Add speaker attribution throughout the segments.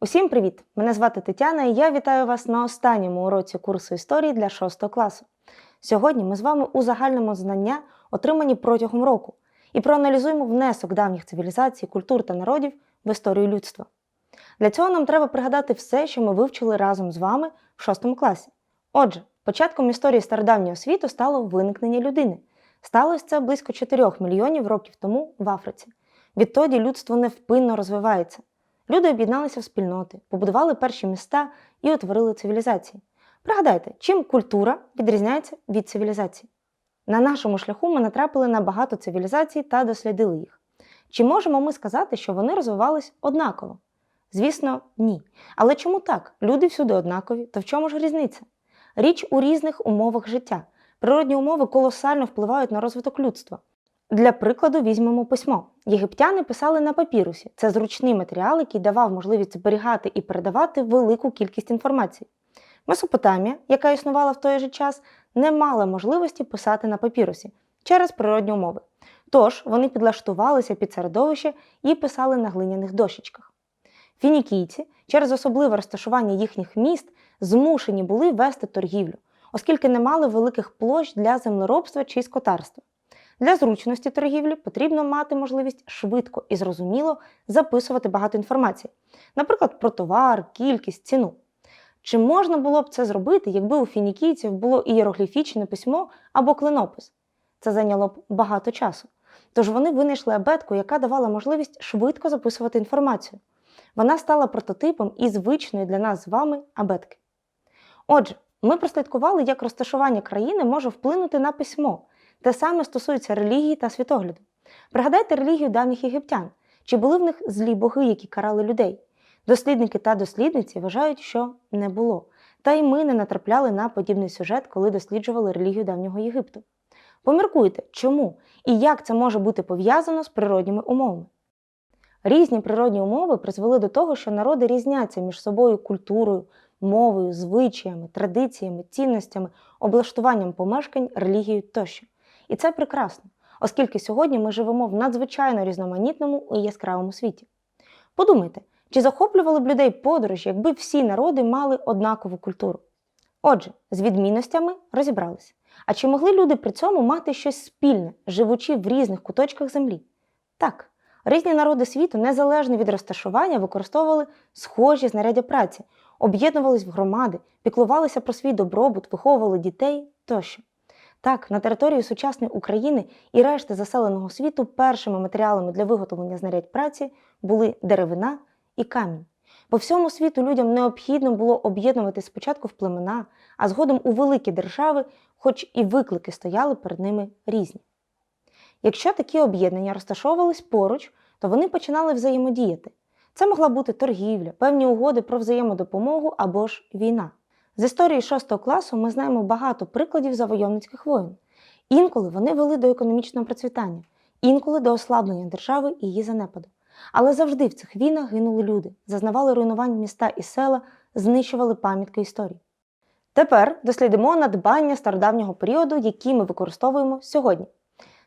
Speaker 1: Усім привіт! Мене звати Тетяна і я вітаю вас на останньому уроці курсу історії для 6 класу. Сьогодні ми з вами узагальнимо знання, отримані протягом року, і проаналізуємо внесок давніх цивілізацій, культур та народів в історію людства. Для цього нам треба пригадати все, що ми вивчили разом з вами в 6 класі. Отже, початком історії стародавнього світу стало виникнення людини. Сталося це близько 4 мільйонів років тому в Африці. Відтоді людство невпинно розвивається. Люди об'єдналися в спільноти, побудували перші міста і утворили цивілізації. Пригадайте, чим культура відрізняється від цивілізації? На нашому шляху ми натрапили на багато цивілізацій та дослідили їх. Чи можемо ми сказати, що вони розвивались однаково? Звісно, ні. Але чому так? Люди всюди однакові, то в чому ж різниця? Річ у різних умовах життя. Природні умови колосально впливають на розвиток людства. Для прикладу візьмемо письмо. Єгиптяни писали на папірусі. Це зручний матеріал, який давав можливість зберігати і передавати велику кількість інформації. Месопотамія, яка існувала в той же час, не мала можливості писати на папірусі через природні умови. Тож вони підлаштувалися під середовище і писали на глиняних дощечках. Фінікійці через особливе розташування їхніх міст змушені були вести торгівлю, оскільки не мали великих площ для землеробства чи скотарства. Для зручності торгівлі потрібно мати можливість швидко і зрозуміло записувати багато інформації, наприклад, про товар, кількість, ціну. Чи можна було б це зробити, якби у фінікійців було ієрогліфічне письмо або клинопис? Це зайняло б багато часу. Тож вони винайшли абетку, яка давала можливість швидко записувати інформацію. Вона стала прототипом і звичної для нас з вами абетки. Отже, ми прослідкували, як розташування країни може вплинути на письмо. Те саме стосується релігії та світогляду. Пригадайте релігію давніх єгиптян, чи були в них злі боги, які карали людей. Дослідники та дослідниці вважають, що не було. Та й ми не натрапляли на подібний сюжет, коли досліджували релігію давнього Єгипту. Поміркуйте, чому і як це може бути пов'язано з природніми умовами. Різні природні умови призвели до того, що народи різняться між собою культурою, мовою, звичаями, традиціями, цінностями, облаштуванням помешкань, релігією тощо. І це прекрасно, оскільки сьогодні ми живемо в надзвичайно різноманітному і яскравому світі. Подумайте, чи захоплювали б людей подорожі, якби всі народи мали однакову культуру? Отже, з відмінностями розібралися. А чи могли люди при цьому мати щось спільне, живучи в різних куточках землі? Так, різні народи світу, незалежно від розташування, використовували схожі знаряддя праці, об'єднувались в громади, піклувалися про свій добробут, виховували дітей тощо. Так, на території сучасної України і решти заселеного світу першими матеріалами для виготовлення знарядь праці були деревина і камінь. По всьому світу людям необхідно було об'єднувати спочатку в племена, а згодом у великі держави, хоч і виклики стояли перед ними різні. Якщо такі об'єднання розташовувались поруч, то вони починали взаємодіяти. Це могла бути торгівля, певні угоди про взаємодопомогу або ж війна. З історії 6 класу ми знаємо багато прикладів завойовницьких воїн. Інколи вони вели до економічного процвітання, інколи до ослаблення держави і її занепаду. Але завжди в цих війнах гинули люди, зазнавали руйнувань міста і села, знищували пам'ятки історії. Тепер дослідимо надбання стародавнього періоду, які ми використовуємо сьогодні.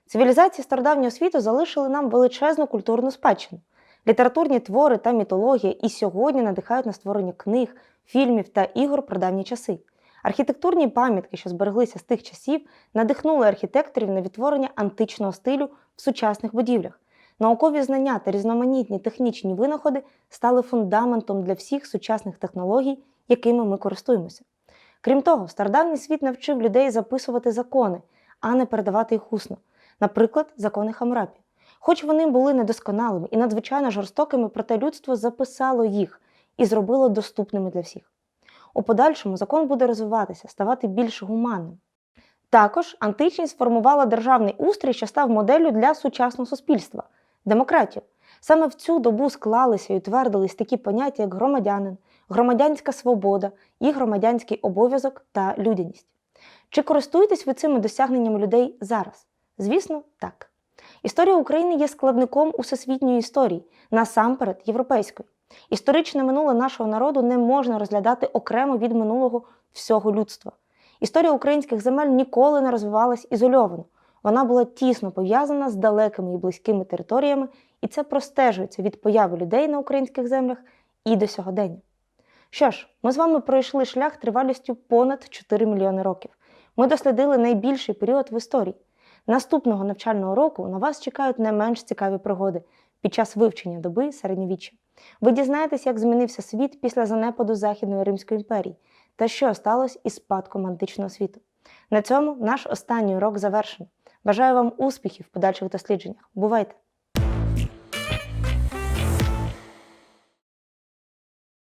Speaker 1: Цивілізації стародавнього світу залишили нам величезну культурну спадщину. Літературні твори та мітологія і сьогодні надихають на створення книг, фільмів та ігор про давні часи. Архітектурні пам'ятки, що збереглися з тих часів, надихнули архітекторів на відтворення античного стилю в сучасних будівлях. Наукові знання та різноманітні технічні винаходи стали фундаментом для всіх сучасних технологій, якими ми користуємося. Крім того, стародавній світ навчив людей записувати закони, а не передавати їх усно, наприклад, закони Хамурапі. Хоч вони були недосконалими і надзвичайно жорстокими, проте людство записало їх і зробило доступними для всіх. У подальшому закон буде розвиватися, ставати більш гуманним. Також античність сформувала державний устрій, що став моделлю для сучасного суспільства демократію. Саме в цю добу склалися і утвердились такі поняття, як громадянин, громадянська свобода і громадянський обов'язок та людяність. Чи користуєтесь ви цими досягненнями людей зараз? Звісно, так. Історія України є складником усесвітньої історії, насамперед європейської. Історичне минуле нашого народу не можна розглядати окремо від минулого всього людства. Історія українських земель ніколи не розвивалась ізольовано. Вона була тісно пов'язана з далекими і близькими територіями, і це простежується від появи людей на українських землях і до сьогодення. Що ж, ми з вами пройшли шлях тривалістю понад 4 мільйони років. Ми дослідили найбільший період в історії. Наступного навчального року на вас чекають не менш цікаві пригоди під час вивчення доби середньовіччя. Ви дізнаєтесь, як змінився світ після занепаду Західної Римської імперії та що сталося із спадком античного світу. На цьому наш останній урок завершено. Бажаю вам успіхів в подальших дослідженнях. Бувайте!